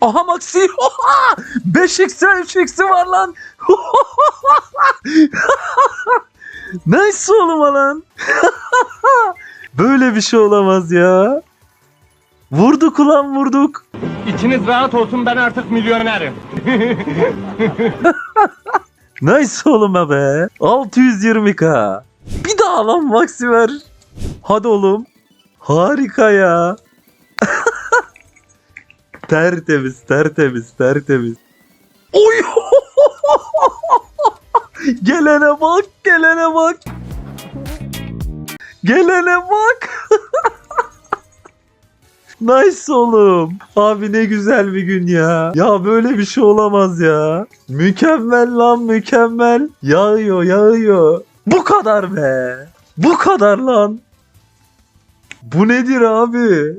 Aha Maxi. Oha! 5x'e 3x'i var lan. nice oğlum lan. Böyle bir şey olamaz ya. Vurduk ulan vurduk. İçiniz rahat olsun ben artık milyonerim. Nice oğlum be. 620k. Bir daha lan Maxi ver. Hadi oğlum. Harika ya. Tertemiz, tertemiz, tertemiz. Oy! gelene bak, gelene bak. Gelene bak. Nice oğlum. Abi ne güzel bir gün ya. Ya böyle bir şey olamaz ya. Mükemmel lan mükemmel. Yağıyor yağıyor. Bu kadar be. Bu kadar lan. Bu nedir abi?